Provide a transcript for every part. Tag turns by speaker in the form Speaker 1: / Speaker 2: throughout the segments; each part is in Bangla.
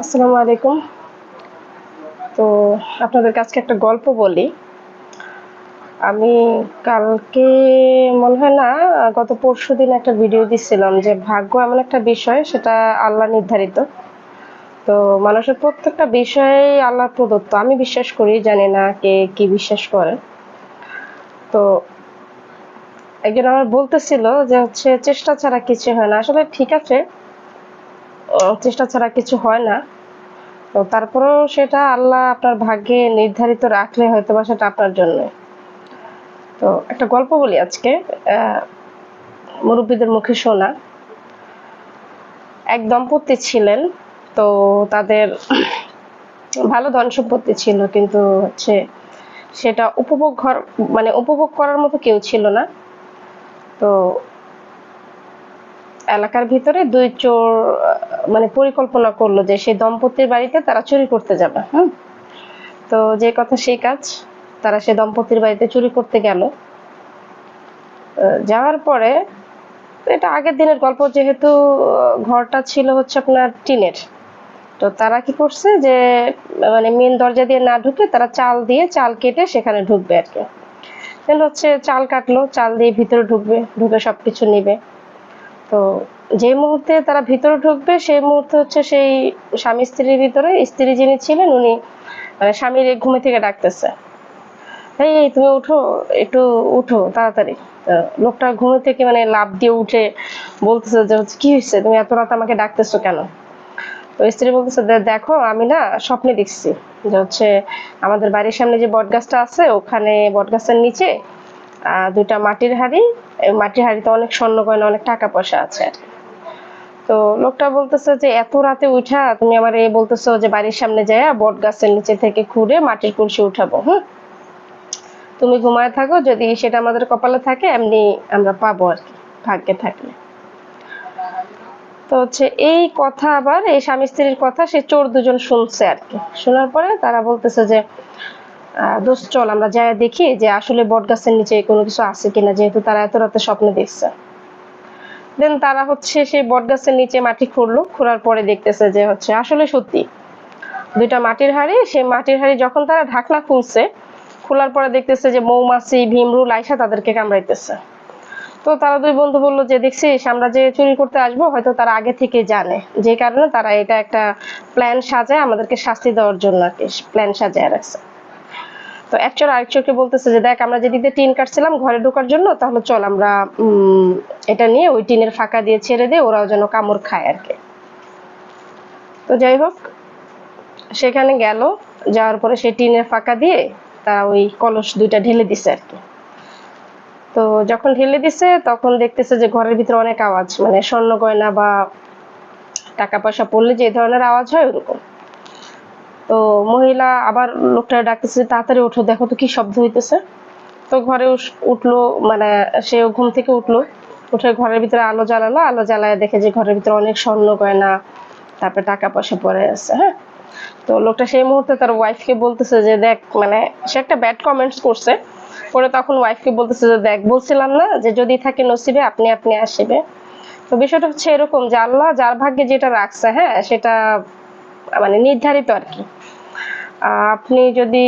Speaker 1: আসসালামু আলাইকুম। তো আপনাদের কাছে একটা গল্প বলি। আমি কালকে, মনে হয় না, গত পরশু দিন একটা ভিডিও দিচ্ছিলাম যে ভাগ্য এমন একটা বিষয়, সেটা আল্লাহ নির্ধারিত। তো মানুষের প্রত্যেকটা বিষয়ে আল্লাহ প্রদত্ত। আমি বিশ্বাস করি, জানি না কে কি বিশ্বাস করে। তো একজন আমার বলতেছিল যে হচ্ছে, চেষ্টা ছাড়া কিছু হয় না। আসলে ঠিক আছে চেষ্টা ছাড়া কিছু হয় না। তো তারপরেও সেটা আল্লাহ আপনার ভাগ্যে নির্ধারিত রাখলে হয়তো বা সেটা আপনার জন্য। তো একটা গল্প বলি আজকে। মুরব্বীদের মুখে শোনা। এক দম্পতি ছিলেন, তো তাদের ভালো ধন সম্পত্তি ছিল, কিন্তু হচ্ছে সেটা উপভোগ ঘর মানে উপভোগ করার মতো কেউ ছিল না। তো এলাকার ভিতরে দুই চোর মানে পরিকল্পনা করল যে সেই দম্পতির বাড়িতে তারা চুরি করতে যাবে, হুম? তো যে কথা সেই কাজ, তারা সে দম্পতির বাড়িতে চুরি করতে গেল। যাওয়ার পরে, এটা আগের দিনের গল্প, যেহেতু ঘরটা ছিল হচ্ছে আপনার টিনের। তো তারা কি করছে যে মানে মেন দরজা দিয়ে না ঢুকে তারা চাল দিয়ে চাল কেটে সেখানে ঢুকবে আর কি। হচ্ছে চাল কাটলো, চাল দিয়ে ভিতরে ঢুকবে, ঢুকে সবকিছু নিবে। তো যে মুহূর্তে তারা ভিতরে ঢুকবে, সেই মুহূর্তে হচ্ছে সেই স্বামী স্ত্রীর ভিতরে স্ত্রী যিনি ছিলেন, উনি মানে স্বামীর ঘুমে থেকে ডাকতেছে। এই এই, তুমি উঠো, একটু উঠো, তাড়াতাড়ি। লোকটা ঘুমে থেকে মানে লাভ দিয়ে উঠে বলতেছে যে হচ্ছে কি হয়েছে? তুমি এত রাত আমাকে ডাকতেছো কেন? তো স্ত্রী বলতেছে, "দে- দেখো, আমি না স্বপ্নে দেখছি যে হচ্ছে আমাদের বাড়ির সামনে যে বটগাছটা আছে, ওখানে বটগাছের নিচে দুইটা মাটির হাড়ি। মাটির হাড়িতে অনেক স্বর্ণ গয়না, অনেক টাকা পয়সা আছে। তো লোকটা বলতেছে যে, এত রাতে উঠা, তুমি আমার এই বলতেছো যে, বাড়ির সামনে যায় বট গাছের নিচে থেকে খুঁড়ে মাটির কলসি উঠাবো, হুম? তুমি ঘুমায় থাকো, যদি সেটা আমাদের কপালে থাকে, এমনি আমরা পাবো আর কি, ভাগ্যে থাকলে। তো হচ্ছে এই কথা আবার, এই স্বামী স্ত্রীর কথা, সে চোর দুজন শুনছে আর কি। শোনার পরে তারা বলতেছে যে দোস্ত, চল আমরা যাই দেখি যে আসলে বট গাছের নিচে কোনো কিছু আছে কিনা, যেহেতু তারা এত রাতে স্বপ্নে দেখছে। দেন তারা হচ্ছে সেই বট গাছের নিচে মাটি খুঁড়লো, খোঁড়ার পরে দেখতেছে যে হচ্ছে আসলে সত্যি। দুইটা মাটির হাড়ি, সেই মাটির হাড়ি যখন তারা ঢাকনা খুলছে, খোলার পরে দেখতেছে যে মৌমাছি ভীমরু লাইসা তাদেরকে কামড়াইতেছে। তো তারা দুই বন্ধু বলল যে দেখছিস আমরা যে চুরি করতে আসব, হয়তো তারা আগে থেকে জানে। যে কারণে তারা এটা একটা প্ল্যান সাজায়, আমাদেরকে শাস্তি দেওয়ার জন্য আর কি প্ল্যান সাজায় রাখছে। তো এক চোর আরেক চোরকে বলতেছে যে, দেখ, আমরা যেদিক টিন কাটছিলাম ঘরে ঢোকার জন্য, তাহলে চল আমরা এটা নিয়ে ওই টিনের ফাঁকা দিয়ে ছেড়ে দিয়ে ওরাও যেন কামড় খায় আর কি। তো যাই হোক, সেখানে গেল, যাওয়ার পরে সে টিনের ফাঁকা দিয়ে তারা ওই কলস দুইটা ঢেলে দিছে আর কি। তো যখন ঢেলে দিছে, তখন দেখতেছে যে ঘরের ভিতরে অনেক আওয়াজ মানে স্বর্ণ গয়না বা টাকা পয়সা পড়লে যে ধরনের আওয়াজ হয় ওরকম। তো মহিলা আবার লোকটা ডাকতেছে, তাড়াতাড়ি ওঠো, দেখো তো কি শব্দ হইতেছে। তো ঘরে উঠল মানে সে ঘুম থেকে উঠল, উঠে ঘরের ভিতরে আলো জ্বালালো, আলো জ্বালায় দেখে যে ঘরের ভিতরে অনেক স্বর্ণ গয়না, তারপরে টাকা পয়সা পড়ে আছে হ্যাঁ? তো লোকটা সেই মুহূর্তে তার ওয়াইফকে বলতেছে যে, দেখ মানে সে একটা ব্যাড কমেন্টস করছে। পরে তখন ওয়াইফকে বলতেছে যে, দেখ, বলছিলাম না যে যদি থাকে নসিবে, আপনি আপনি আসিবে। তো বিষয়টা হচ্ছে এরকম যে আল্লাহ যার ভাগ্যে যেটা রাখছে হ্যাঁ সেটা মানে নির্ধারিত আর কি। আপনি যদি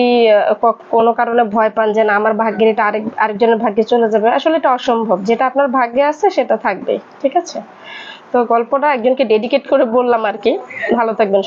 Speaker 1: কোনো কারণে ভয় পান যে না, আমার ভাগ্যের এটা আরেক, আরেকজনের ভাগ্যে চলে যাবে, আসলে এটা অসম্ভব। যেটা আপনার ভাগ্যে আছে, সেটা থাকবে ঠিক আছে? তো গল্পটা একজনকে ডেডিকেট করে বললাম আর কি। ভালো থাকবেন।